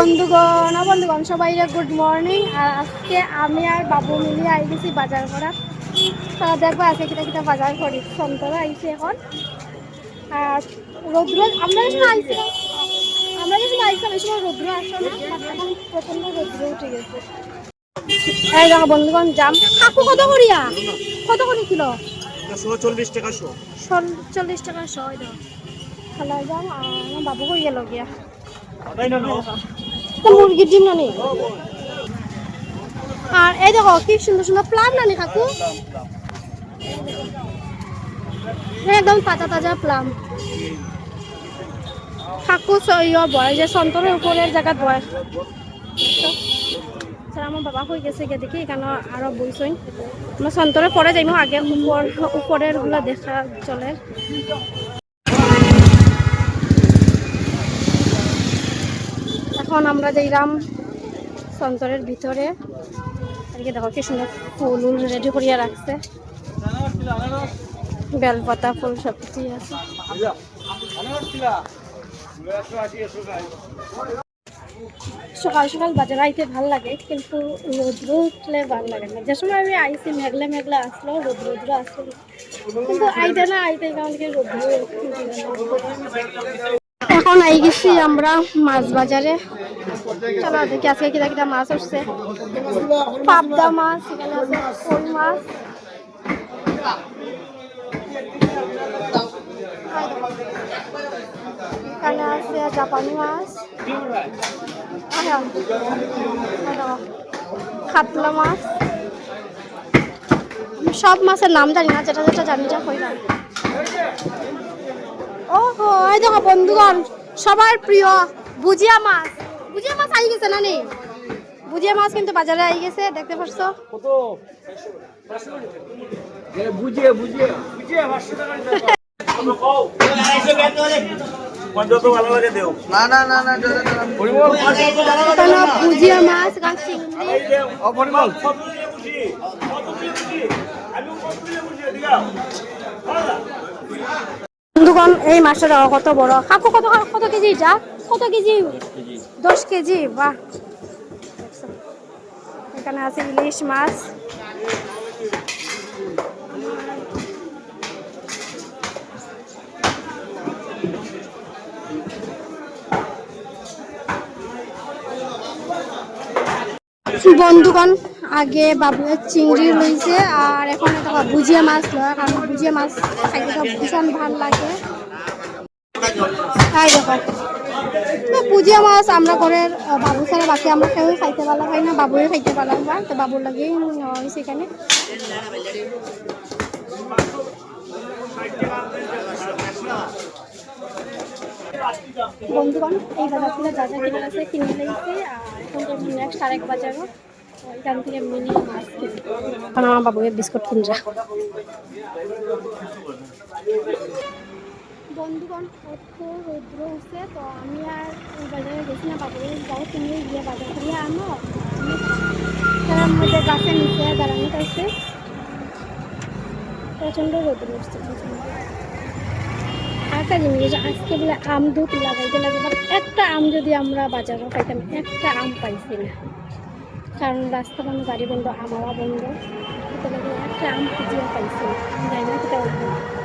বন্ধুগণ বন্ধুগণ সবাই গুড মর্নিং আর আজকে আমি আর বাবু মিলিয়ে আই গেছি বাজার করা। তো দেখব আজকে কিটা কিটা বাজার করি সন্তরা আইছে এখন। আর রৌদ্র আমরা যখন আইছি আমরা যখন আইছিলাম এই সময় রৌদ্র আসলো না এখন প্রচণ্ড রৌদ্র উঠে গেছে। এই দেখো বন্ধুগণ জাম। কাকু কত করিয়া? কত করে কিলো? চল্লিশ টাকা শো। চল্লিশ টাকা ছয় দাও খালা যাম আর বাবু কই গেল গিয়া। মুরগির ডিম নানি আর এই দেখো কি সুন্দর সুন্দর প্লাম নানি কাকু? একদম তাজা তাজা প্লাম। কাকু ইয়ে বয় যে সন্তরের উপরের জায়গাত বয় স্যার আমার বাবা হয়ে গেছে গিয়ে দেখি এখানে আরও বইছই আমরা সন্তরে পরে যাইমু আগে উপর উপরেরগুলা দেখা চলে। এখন আমরা যাইলাম সন্তরের ভিতরে। এদিকে দেখো, কি সুন্দর ফুল উল রেডি করিয়া রাখছে। বেলপাতা ফুল সব কিছুই আছে। সকাল সকাল বাজার আইতে ভালো লাগে, কিন্তু রোদ্র উঠলে ভালো লাগে না। যে সময় আমি আইছি, মেঘলে মেঘলে আসলো, রোদ্র রোদ্র আসলো। কিন্তু আইতে না আইতে কারণ কি রোদ্র এখন আই গেছি আমরা মাছ বাজারে। চলো দেখি আজকে কিটা কিটা মাছ উঠছে। পাবদা মাছ, এখানে মাছ। এখানে আছে জাপানি মাছ। এই মাছ। সব মাছের নাম জানি না, যেটা যেটা জানি যা হইলাম ওহো এই দেখো বন্ধুগণ সবার প্রিয় বুজিয়া মাছ। বুজিয়া মাছ আই গেছে না নি? বুজিয়া মাছ কিন্তু বাজারে আই গেছে দেখতে পারছ? কত? বুঝিয়ে বুঝিয়ে বুঝিয়ে পাঁচশো টাকা পঞ্চাশ ভালো লাগে দেও। না না না না দাদা দাদা পরিমল এখানে বুজিয়া মাছ এখানে চিংড়ি অপরিমল কত দিয়ে বুঝি কত দিয়ে বুঝি আমি কত দিয়ে বুঝি এদিকে বন্ধুগণ এই মাছটা দেখো কত বড়? কাকু, কত কত কেজি এটা? কত কেজি? দশ কেজি, বাহ? এখানে আছে ইলিশ মাছ। বন্ধুগণ, আগে বাবুয়ে চিংড়ি লইছে আর এখন এটা ভুজিয়া মাছ, লয় কারণ ভুজিয়া মাছ, খাইতে ভীষণ ভালো লাগে। তাই দেখো তো ভুজিয়া মাছ আমরা আহ, বাবু ছাড়া বাকি আমরা কেউ খাইতে পারলাম হয় না? বাবুয়ে খাইতে পারলাম না তো বাবুর লাগে হয়েছে এখানে বন্ধুগণ এই বাজার থেকে যা যা কেনার আছে কিনে নিয়েছি আর এখন নেক্সট আরেক বাজারও। এখান থেকে মিনি মাছ কিনি। আমার বাবুকে বিস্কুট কিনরা বন্ধুগণ কত রৌদ্র হচ্ছে তো আমি আর ওই বাজারে গেছি না বাবুকে যাও তুমি গিয়ে বাজার করিয়ে আনো তার মধ্যে গাছের নিচে দাঁড়ানো আছে প্রচণ্ড রৌদ্র হচ্ছে একটা জিনিস আজকে বলে আম দুধ লাগাইতে লাগে একটা আম যদি আমরা বাজারে পাইতাম একটা আম পাইছি না কারণ রাস্তা বন্ধ গাড়ি বন্ধ আমাওয়া বন্ধ। একটা আম খুঁজিয়ে পাইছি জানি না